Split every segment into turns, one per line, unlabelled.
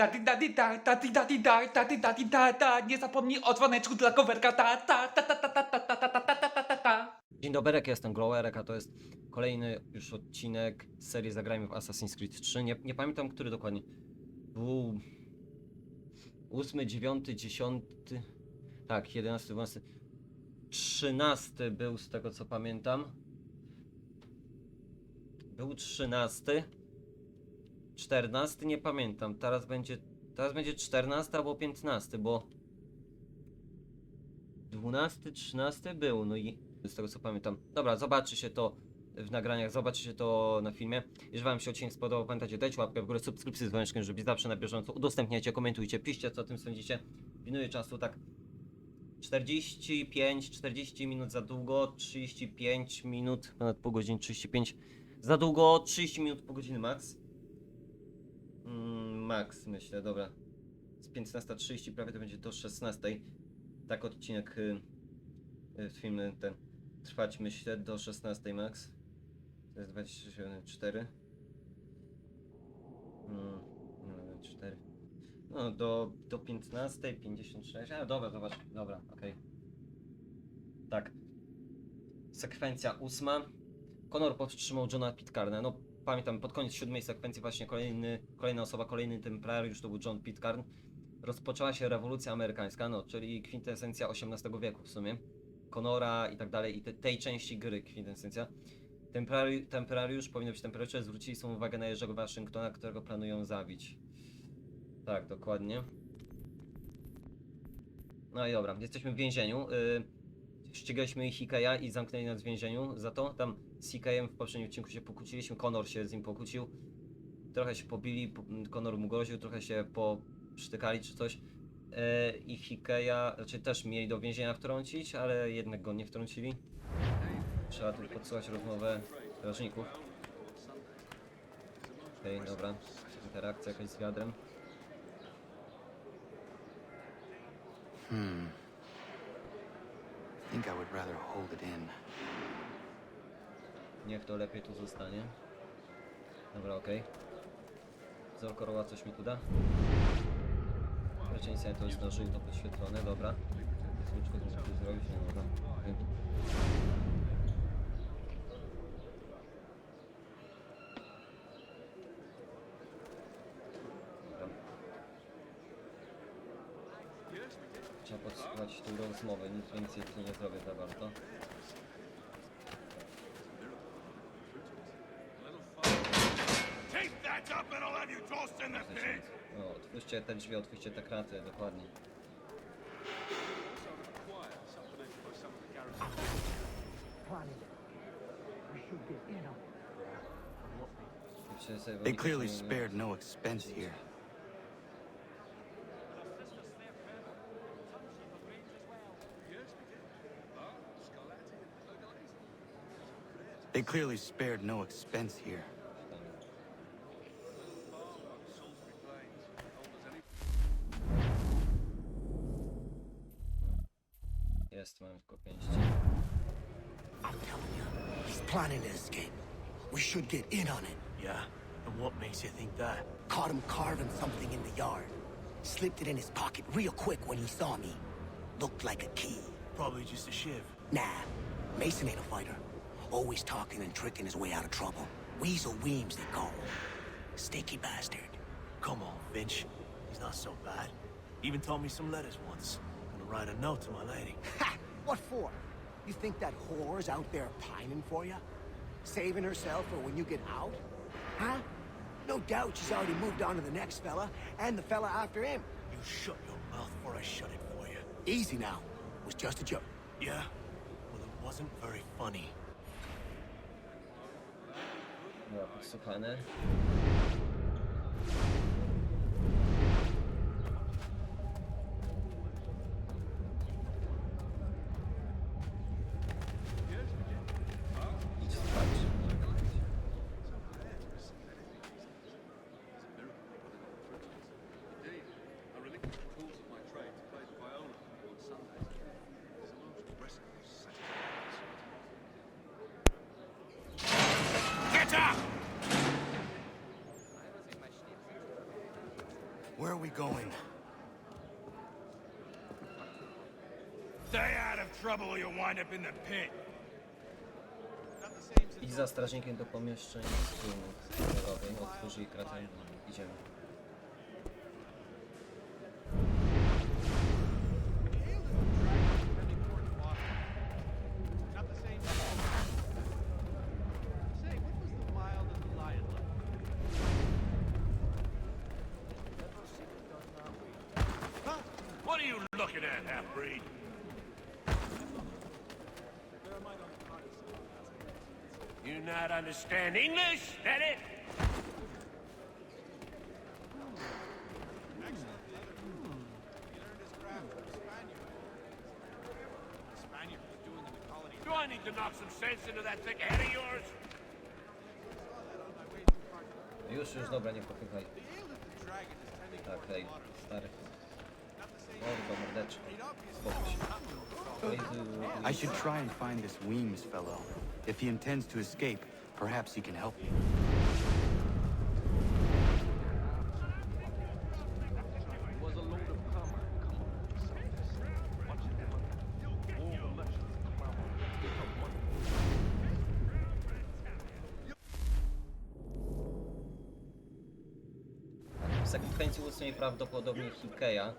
Tati tati ta, tati tati ta, tati tati ta, ta, nie zapomnij o dzwoneczku dla coverka, ta, ta, ta, ta, ta, ta, ta, ta, ta, ta, ta, ta, ta, ta.
Dzień dobry, ja jestem Glowerek, a to jest kolejny już odcinek serii Zagrajmy w Assassin's Creed 3. Nie, nie pamiętam, który dokładnie. Był 8, 9, 10. Tak, 11, 12. 13 był z tego co pamiętam. Był 13. 14 nie pamiętam. Teraz będzie. Teraz będzie 14 albo 15, bo 12, 13 był, no i z tego co pamiętam. Dobra, zobaczy się to w nagraniach, zobaczy się to na filmie. Jeżeli wam się odcinek spodobał, pamiętajcie, dajcie łapkę w górę, subskrypcję z dzwoneczkiem, żeby zawsze na bieżąco. Udostępniajcie, komentujcie, piszcie co o tym sądzicie. Pilnuję czasu tak 45, 40 minut za długo, 35 minut, ponad pół godziny, 35 za długo, 30 minut po godziny max. Max myślę, dobra. Z 15.30 prawie to będzie do 16.00. Tak odcinek y, y, film ten trwać myślę do 16 max. To jest 24. Mm, no, 4. No do, do 15, 56. A dobra, zobacz, dobra, okej. Tak. Sekwencja ósma. Conor powstrzymał Johna Pitcarna. No pamiętam, pod koniec siódmej sekwencji właśnie kolejny, kolejna osoba, kolejny templariusz to był John Pitcairn. Rozpoczęła się rewolucja amerykańska, no, czyli kwintesencja XVIII wieku w sumie. Conora i tak dalej, i te, tej części gry kwintesencja. Templari templariusz powinno być templariusze, zwrócili swoją uwagę na Jerzego Waszyngtona, którego planują zabić. Tak, dokładnie. No i dobra, jesteśmy w więzieniu. Yy, ścigaliśmy Hikeya i zamknęli nas w więzieniu za to. Tam Hikeyem w poprzednim odcinku się pokłóciliśmy, Conor się z nim pokłócił. Trochę się pobili, po- Conor mu groził, trochę się poprztykali czy coś. Yy, I Hikeya, znaczy też mieli do więzienia wtrącić, ale jednak go nie wtrącili. Trzeba tu podsłuchać rozmowę strażników. Okej, dobra. Interakcja jakaś z wiadrem.
Hmm. Think I would rather hold it in.
Niech to lepiej tu zostanie. Dobra, okej. Zorkorowa coś mi tu da. Raczej nie to jest na żółto podświetlone, dobra. Słuczko to muszę zrobić, okej. Dobra. Trzeba podsłuchać tą rozmowę, nic więcej tu nie zrobię za bardzo. O, otwórzcie te drzwi, otwórzcie te kraty, dokładnie.
They clearly spared no expense here. They clearly spared no expense here.
Jest, mam tylko pięści.
I'm telling you, he's planning to escape. We should get in on it.
Yeah? And what makes you think that?
Caught him carving something in the yard. Slipped it in his pocket real quick when he saw me. Looked like a key.
Probably just a shiv.
Nah, Mason ain't a fighter. Always talking and tricking his way out of trouble. Weasel Weems, they call him. Sticky bastard.
Come on, Finch. He's not so bad. Even taught me some letters once. Gonna write a note to my lady.
Ha! What for? You think that whore's out there pining for you? Saving herself for when you get out? Huh? No doubt she's already moved on to the next fella, and the fella after him.
You shut your mouth before I shut it for you.
Easy now. It Was just a joke.
Yeah? Well, it wasn't very funny.
Dobra, podsłuchane. Idź spać.
I relinquished the tools of my trade to play the viola on Sundays. It's the most restful satisfaction.
Get up!
Where are we going?
Stay out of trouble or you'll wind up in the pit.
Idź za strażnikiem do pomieszczeń wspólnych zbiorowej, otwórz jej kratę i idziemy.
Looking at, half-breed? You not understand English? That it?
Spaniard was doing in the colony.
Do I need to knock some sense into that thick head of yours?
Już, już, dobra, nie popychaj.
The ale that the dragon is tending
Tak, hej, stary.
I should try and find this Weems fellow. If he intends to escape, perhaps he can help me.
prawdopodobnie Hikeja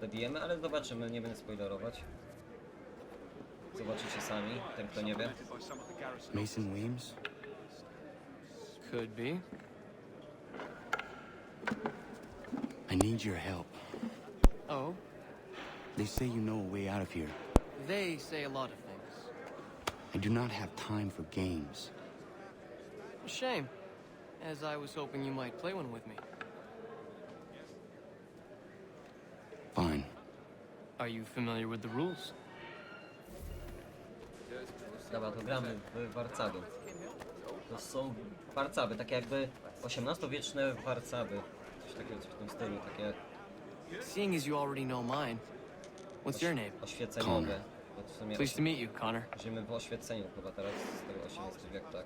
dobijemy, ale zobaczymy, nie będę spoilerować. Zobaczycie sami, ten kto nie wie.
By some of the garrison.
Mason Weems?
Could be.
I need your help.
Oh,
They say you know a way out of here.
they say a lot of things.
I do not have time for games.
Shame, as I was hoping you might play one with me. Are you familiar with the rules?
Dobra, to gramy w Warcaby. To są Warcaby, takie jakby XVIII-wieczne Warcaby. Coś takiego, coś w tym stylu, takie
Seeing as you already know mine, what's your name?
oświeceniowe. Bo w sumie
Pleased to meet you, Connor.
żyjemy w oświeceniu chyba teraz, z tego XVIII wiek, tak.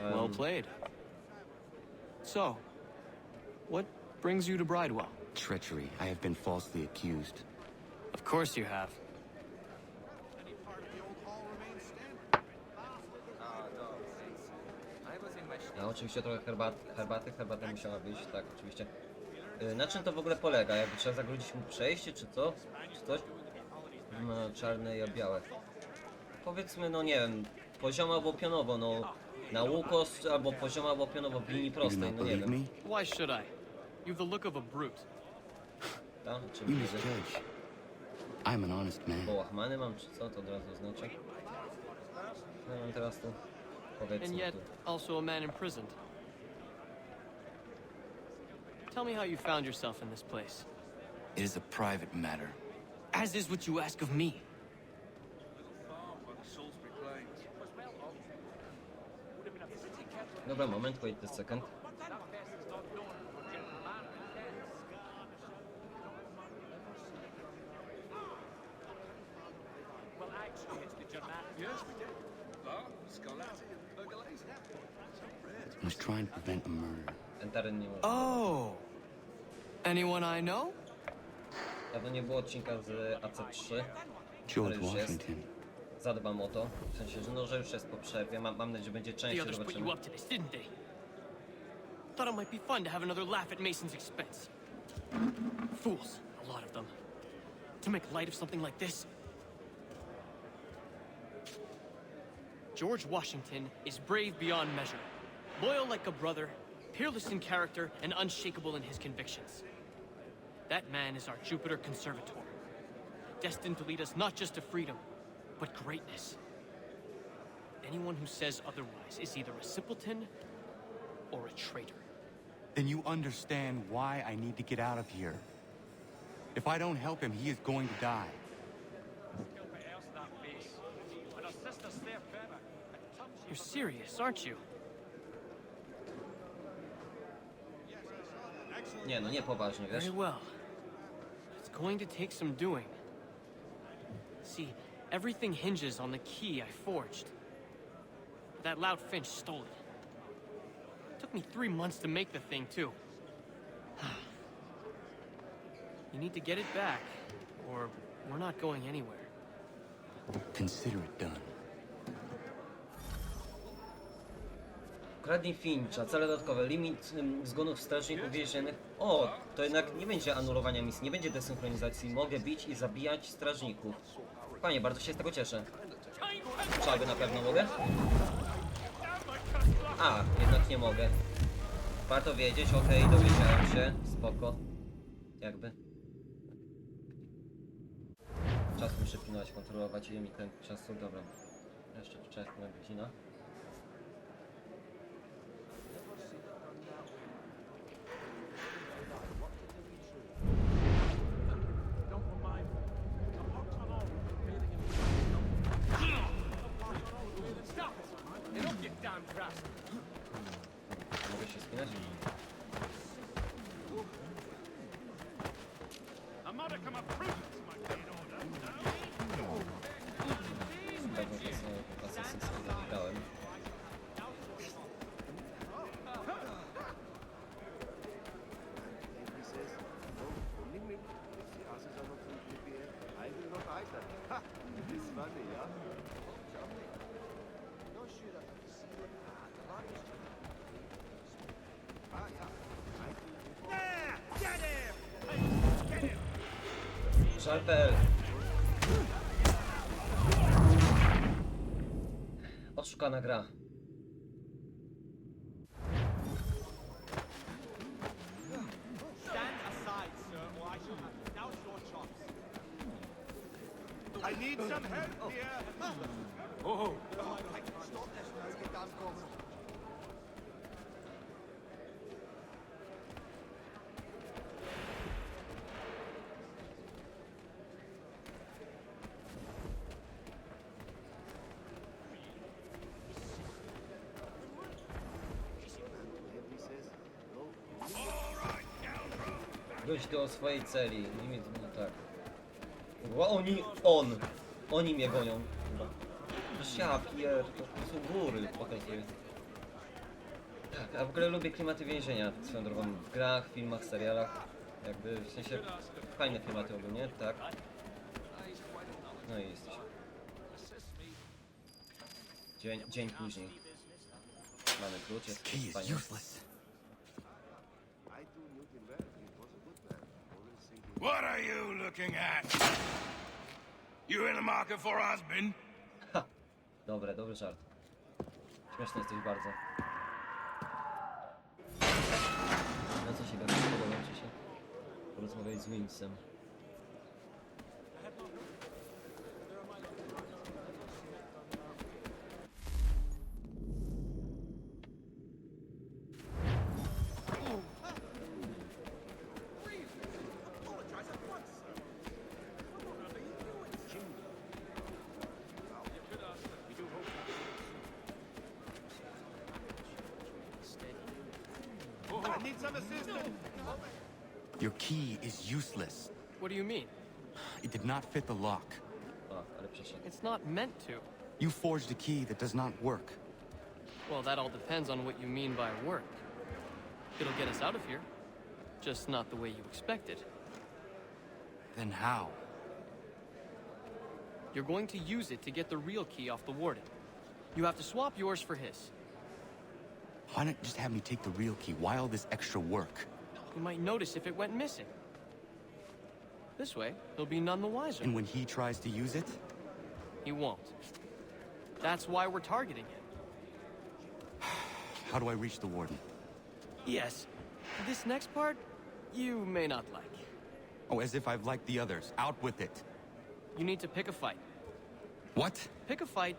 Em,
Well played. So, what brings you to Bridewell?
Treachery. I have been falsely accused.
Of course you have.
Any part of the old hall remains standing.
A oczywiście trochę herbat, herbaty, herbata musiała być, tak, oczywiście. Y, Na czym to w ogóle polega? Jakby trzeba zagrodzić mu przejście, czy co? Czy coś? No, czarne i białe. Powiedzmy, no nie wiem, poziomo albo pionowo, no. Na łukos albo poziomo albo pionowo w linii
You do
prostej,
not
no nie
believe
wiem.
me?
Why should I? You've the look of a brute.
Tak? Czy
You
widzę?
misjudge. I'm an honest man.
Połachmany mam, czy co? To od razu znaczy. No mam teraz tu,
And yet,
tu.
also a man imprisoned. Tell me how you found yourself in this place.
It is a private matter.
As is what you ask of me.
Farm by the
Dobra, moment, wait a second.
Yes, we did. Bar, Scarlatti, and Pergolese.
I was trying to prevent a murder.
Ten teren nie może.
Oh! Anyone I know?
Dawno nie było odcinka z AC3.
George
już jest.
Washington.
Zadbam o to. W sensie, że no, że już jest po przerwie. Mam, mam nadzieję, że będzie
The
częściej,
others put
zobaczymy.
you up to this, didn't they? Thought it might be fun to have another laugh at Mason's expense. Fools, a lot of them. To make light of something like this. George Washington is brave beyond measure, loyal like a brother, peerless in character, and unshakable in his convictions. That man is our Jupiter Conservator, destined to lead us not just to freedom, but greatness. Anyone who says otherwise is either a simpleton or a traitor.
Then you understand why I need to get out of here. If I don't help him, he is going to die.
You're serious, aren't you?
Nie no, nie poważnie, wiesz?
Very well. Going to take some doing. See, everything hinges on the key I forged. That loud Finch stole it. Took me three months to make the thing, too. You need to get it back, or we're not going anywhere.
Consider it done.
Kradnij Fincha, cele dodatkowe, limit zgonów strażników więziennych. O, to jednak nie będzie anulowania misji, nie będzie desynchronizacji. Mogę bić i zabijać strażników. Panie, bardzo się z tego cieszę. Czarby na pewno mogę? A, jednak nie mogę. Warto wiedzieć, okej, dowiedziałem się, spoko. Jakby. Czas muszę pilnować, kontrolować ile mi ten czasu, dobra. Jeszcze wczesna godzina. Szarpel! Odszukana gra.
Stand aside, sir, or I shall have to douse your chops.
I need
Wróć do swojej celi. Limit, no tak. Oni, on! Oni mnie gonią. Przecież ja pier, to są góry pokazuje. Tak, a w ogóle lubię klimaty więzienia, swoją drogą, w grach, filmach, serialach. Jakby, w sensie, fajne klimaty ogólnie, tak. No i jesteś. Dzień, dzień później. Mamy klucz, jest
Key
What are you looking at? You in the market for husband?
Dobre, dobry żart. Śmieszny jesteś bardzo. Na co się gada? Podoba ci się? Porozmawiaj z Winsem.
Need some assistance.
Your key is useless.
What do you mean?
It did not fit the lock.
O, ale przeszedł.
It's not meant to.
You forged a key that does not work.
Well, that all depends on what you mean by work. It'll get us out of here. Just not the way you expected.
Then how?
You're going to use it to get the real key off the warden. You have to swap yours for his.
Why not just have me take the real key? Why all this extra work?
You might notice if it went missing. This way, he'll be none the wiser.
And when he tries to use it?
He won't. That's why we're targeting him.
How do I reach the warden?
Yes. This next part, you may not like.
Oh, as if I've liked the others. Out with it.
You need to pick a fight.
What?
Pick a fight,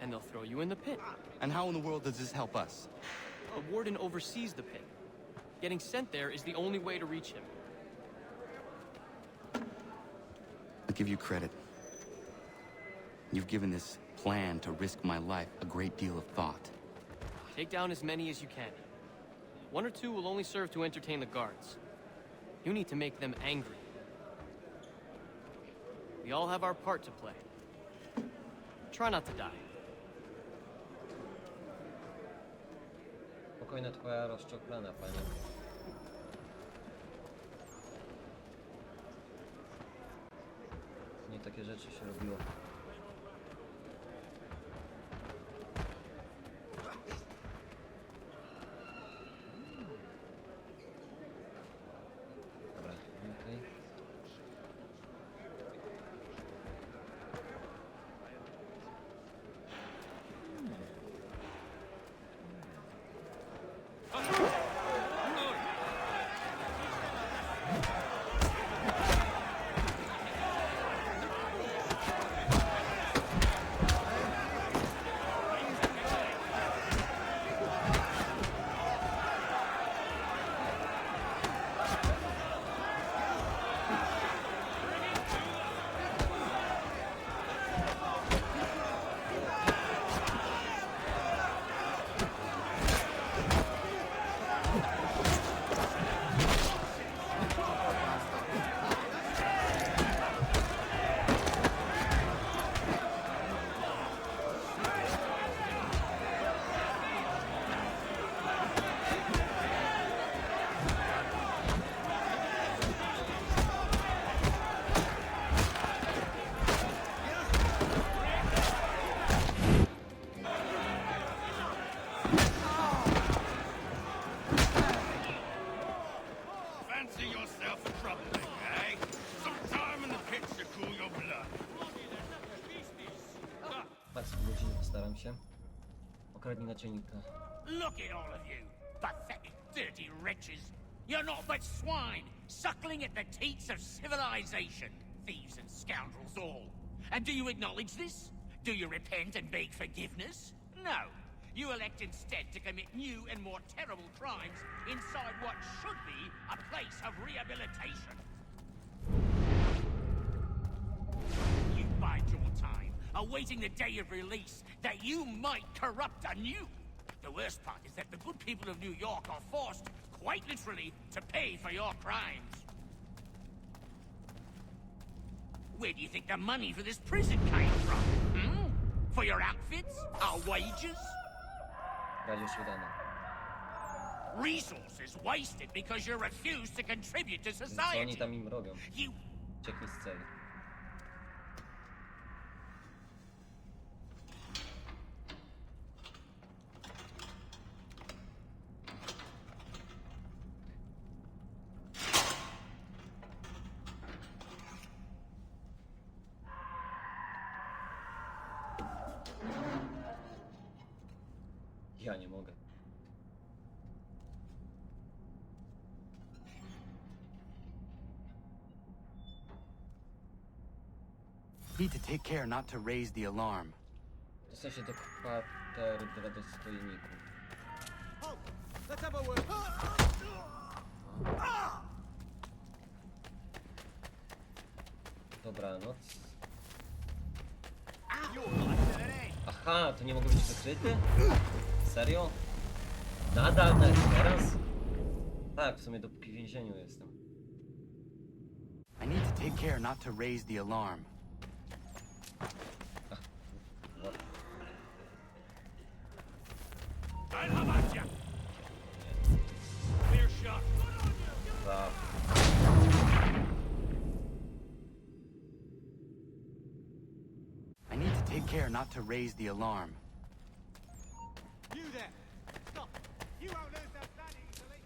and they'll throw you in the pit.
And how in the world does this help us?
The warden oversees the pit. Getting sent there is the only way to reach him.
I'll give you credit. You've given this plan to risk my life a great deal of thought.
Take down as many as you can. One or two will only serve to entertain the guards. You need to make them angry. We all have our part to play. Try not to die.
spokojna twoja rozczoplana, panie. Nie takie rzeczy się robiło.
Look at all of you, pathetic, dirty wretches. You're not but swine, suckling at the teats of civilization. Thieves and scoundrels all. And do you acknowledge this? Do you repent and beg forgiveness? No. You elect instead to commit new and more terrible crimes inside what should be a place of rehabilitation. You bide your time, awaiting the day of release that you might corrupt anew. The worst part is that the good people of New York are forced, quite literally, to pay for your crimes. Where do you think the money for this prison came from? Hmm? For your outfits? Our wages? Resources wasted because you refuse to contribute to society.
tam im robią?
You
Need to take care not to raise the alarm.
Dostał się do kwatery dla dostojników.
Let's have a word.
Dobranoc. Aha, to nie mogło być wykryte? Serio? Nadal teraz? Tak, w sumie dopóki w więzieniu jestem.
I need to take care not to raise the alarm. Not to raise the alarm.
You there. Stop. You won't lose that that easily.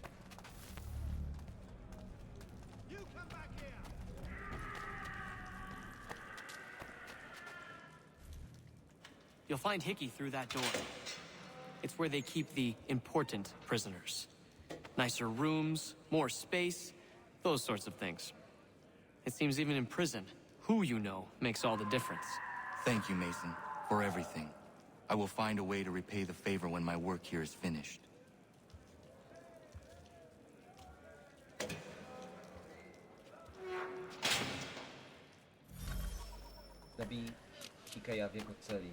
You come back here.
You'll find Hickey through that door. It's where they keep the important prisoners. Nicer rooms, more space, those sorts of things. It seems even in prison, who you know makes all the difference.
Thank you, Mason, for everything. I will find a way to repay the favor when my work here is finished.
Zabij Hikeja w jego celi.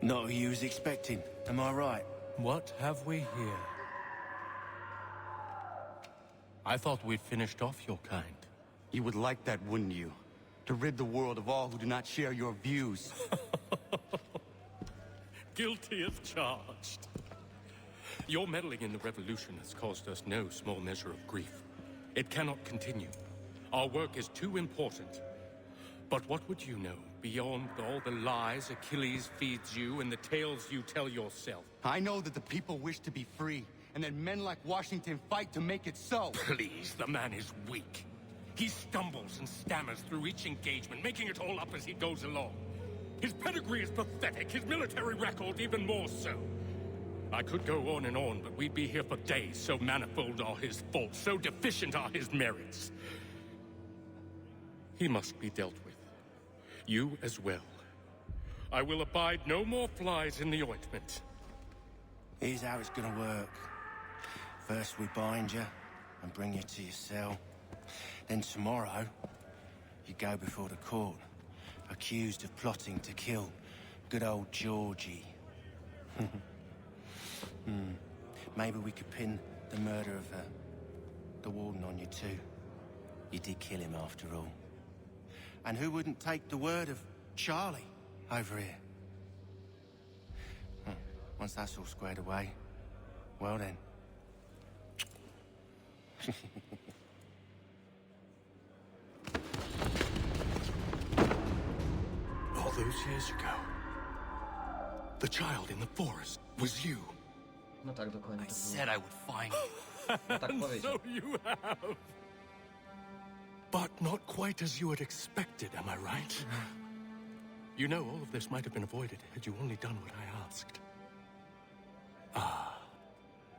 Not who you was expecting, am I right?
What have we here? I thought we'd finished off your kind.
You would like that, wouldn't you? To rid the world of all who do not share your views.
Guilty as charged. Your meddling in the revolution has caused us no small measure of grief. It cannot continue. Our work is too important. But what would you know beyond all the lies Achilles feeds you and the tales you tell yourself?
I know that the people wish to be free, and that men like Washington fight to make it so.
Please, the man is weak. He stumbles and stammers through each engagement, making it all up as he goes along. His pedigree is pathetic, his military record even more so. I could go on and on, but we'd be here for days, so manifold are his faults, so deficient are his merits. He must be dealt with. You as well. I will abide no more flies in the ointment.
Here's how it's gonna work. First we bind you and bring you to your cell. Then tomorrow, you go before the court, accused of plotting to kill good old Georgie. hmm. Maybe we could pin the murder of uh, the warden on you too. You did kill him after all. And who wouldn't take the word of Charlie over here? Hmm. Once that's all squared away, well then.
All those years ago, the child in the forest was you.
No tak dokładnie.
I
to było.
said I would find you.
No tak powiedział.
So you have. But not quite as you had expected, am I right? You know, all of this might have been avoided had you only done what I asked. Ah.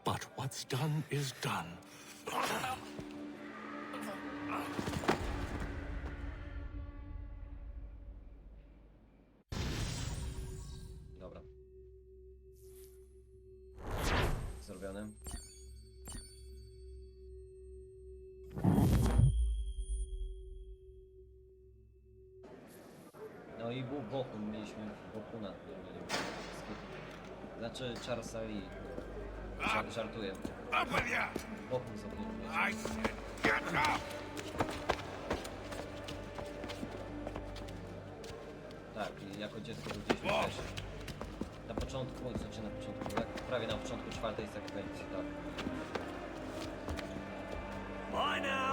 But what's done is done.
Znaczy Charlesa i... Żar żartuję. Bokun sobie nie! Tak, i jako dziecko widzieliśmy też. Na początku, znaczy na początku, tak, prawie na początku czwartej sekwencji, tak.
Bye now!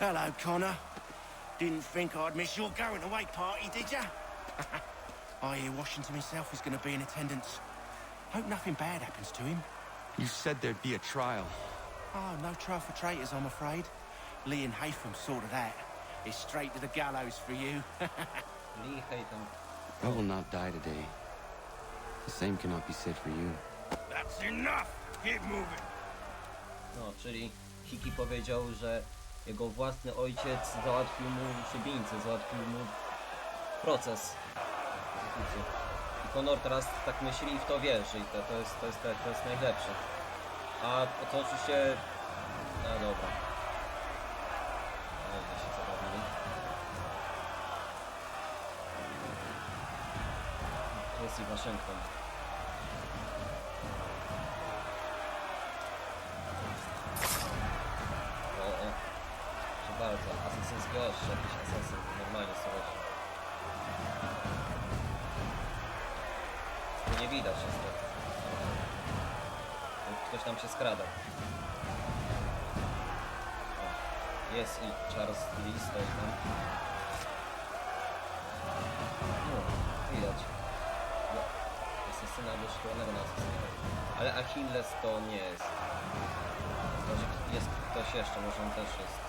Hello, Connor. Didn't think I'd miss your going away party, did ya? I hear Washington himself is going to be in attendance. Hope nothing bad happens to him.
You said there'd be a trial.
Oh, no trial for traitors, I'm afraid. Lee and Haytham sorted that. It's straight to the gallows for you.
Lee Haytham.
I will not die today. The same cannot be said for you.
That's enough! Keep moving!
No, czyli Hiki powiedział, że jego własny ojciec załatwił mu szubienicę, załatwił mu proces. I Conor teraz tak myśli i w to wierzy i to, to, jest, to, jest, to jest najlepsze. A to oczywiście... No dobra. Ale się jest i. bardzo. Assassin's Gosh, jakiś Assassin, normalnie sobie. Tu nie widać niestety. Ktoś tam się skrada. Jest i Charles Lee stoi tam. No, widać. No, asesyna albo szkolnego na asesyna. Ale Achilles to nie jest. Jest ktoś jeszcze, może on też jest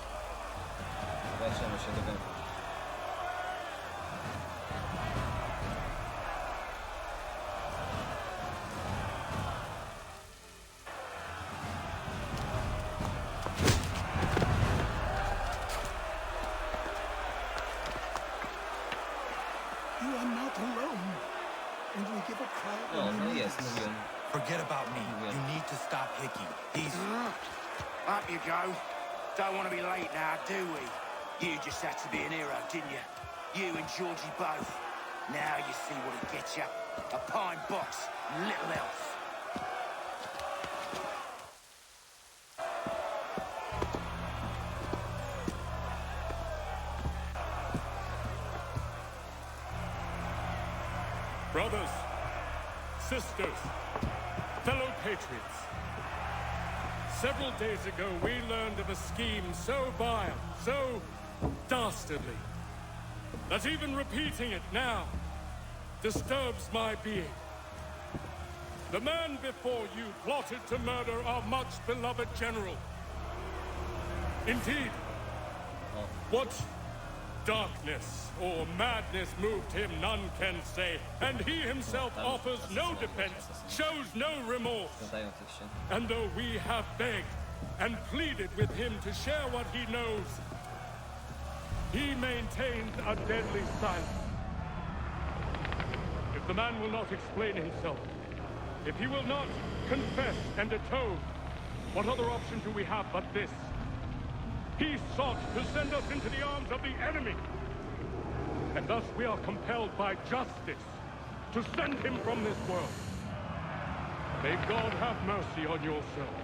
zaczynamy się
do węgla. Georgie both. Now you see what it gets you. A pine box, little else.
Brothers, sisters, fellow patriots. Several days ago, we learned of a scheme so vile, so dastardly, that even repeating it now disturbs my being. The man before you plotted to murder our much beloved general. Indeed, what darkness or madness moved him, none can say. And he himself offers no defense, shows no remorse. And though we have begged and pleaded with him to share what he knows, he maintained a deadly silence. If the man will not explain himself, if he will not confess and atone, what other option do we have but this? He sought to send us into the arms of the enemy. And thus we are compelled by justice to send him from this world. May God have mercy on your soul.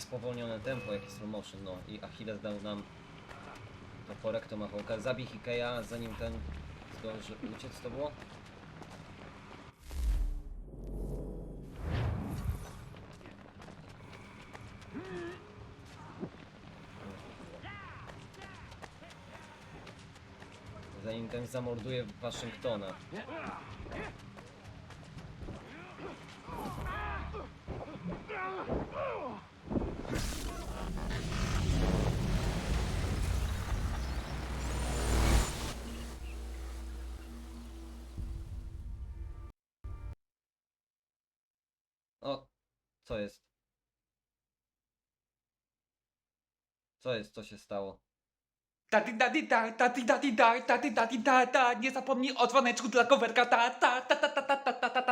Spowolnione tempo, jaki slow motion, no i Achilles dał nam toporek Tomahawka. Zabij Hikeya, zanim ten zdąży uciec, to było? Zanim ten zamorduje Waszyngtona. Co jest, co się stało?
Ta ti da ti da, ta ti da ti da, ta ti da ti da, ta. Nie zapomnij o dzwoneczku dla kowerka, ta ta ta ta ta ta ta ta ta